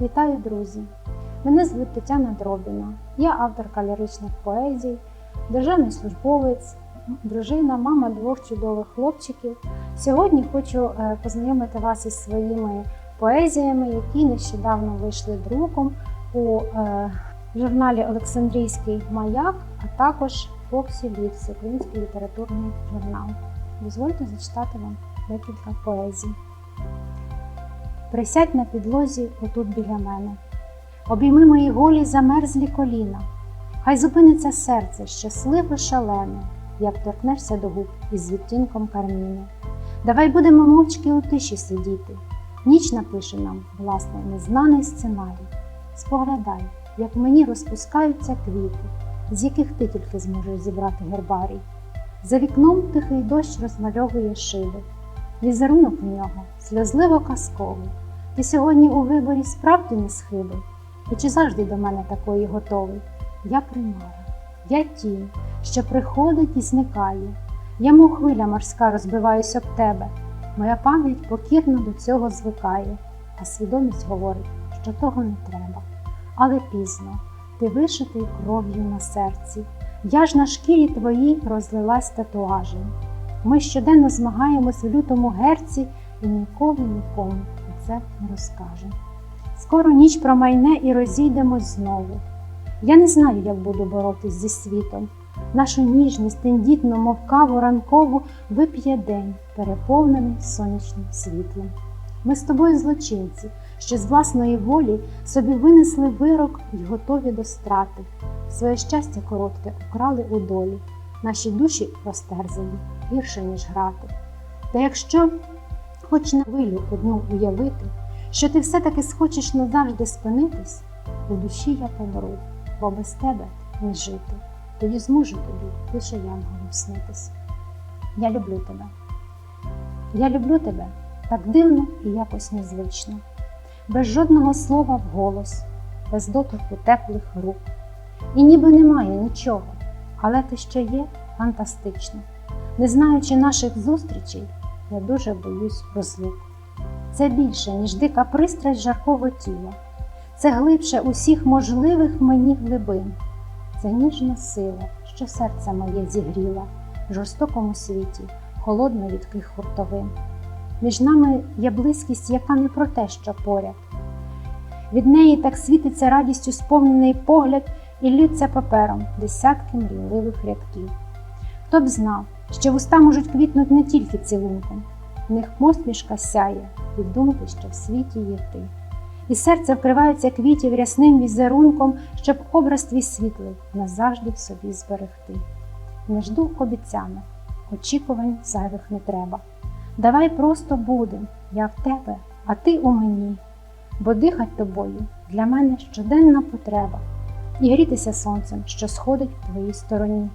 Вітаю, друзі! Мене звуть Тетяна Дробіна. Я авторка ліричних поезій, державний службовець, дружина, мама двох чудових хлопчиків. Сьогодні хочу е, познайомити вас із своїми поезіями, які нещодавно вийшли друком у е, журналі Олександрійський маяк, а також Фоксі Ліфс, український літературний журнал. Дозвольте зачитати вам декілька поезій. Присядь на підлозі отут біля мене. Обійми мої голі замерзлі коліна. Хай зупиниться серце щасливо шалене, як торкнешся до губ із відтінком карміну. Давай будемо мовчки у тиші сидіти. Ніч напише нам, власне, незнаний сценарій. Споглядай, як мені розпускаються квіти, з яких ти тільки зможеш зібрати гербарій. За вікном тихий дощ розмальовує шиби. Візерунок у нього сльозливо казковий. Ти сьогодні у виборі справді не схибив, і чи завжди до мене такої готовий? Я примара, я тінь, що приходить і зникає. Я, мов хвиля морська, розбиваюсь об тебе. Моя пам'ять покірно до цього звикає, а свідомість говорить, що того не треба. Але пізно, ти вишитий кров'ю на серці. Я ж на шкірі твоїй розлилась татуажем. Ми щоденно змагаємось в лютому герці і ніколи нікому про це не розкажемо. Скоро ніч промайне і розійдемось знову. Я не знаю, як буду боротись зі світом. Нашу ніжність, тендітну, мов каву ранкову, вип'є день, переповнений сонячним світлом. Ми з тобою злочинці, що з власної волі собі винесли вирок і готові до страти. Своє щастя коротке украли у долі, наші душі розтерзані гірше, ніж грати. Та якщо хоч на хвилю одну уявити, що ти все-таки схочеш назавжди спинитись, у душі я помру, бо без тебе не жити. Тоді зможу тобі лише янголом снитись. Я люблю тебе. Я люблю тебе так дивно і якось незвично, без жодного слова в голос, без доторку теплих рук. І ніби немає нічого, але те, що є, фантастично. Не знаючи наших зустрічей, я дуже боюсь розлук. Це більше, ніж дика пристрасть жаркого тіла, це глибше усіх можливих мені глибин, це ніжна сила, що серце моє зігріла в жорстокому світі, холодно відких хуртовин. Між нами є близькість, яка не про те, що поряд. Від неї так світиться радістю сповнений погляд і ллються папером десятки мрійливих рядків. Хто б знав, що вуста можуть квітнути не тільки цілунком, в них посмішка сяє від думки, що в світі є ти. І серце вкривається квітів рясним візерунком, щоб образ твій світлий назавжди в собі зберегти. Не жду обіцянок, очікувань зайвих не треба. Давай просто будем, я в тебе, а ти у мені, бо дихать тобою для мене щоденна потреба, і грітися сонцем, що сходить в твоїй стороні.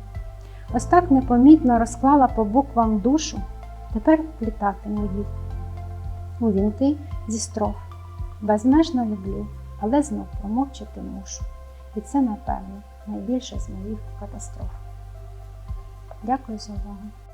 Ось так непомітно розклала по буквам душу, тепер вплітатиму їх у вінки зі строф. Безмежно люблю, але знов промовчати мушу. І це, напевно, найбільше з моїх катастроф. Дякую за увагу.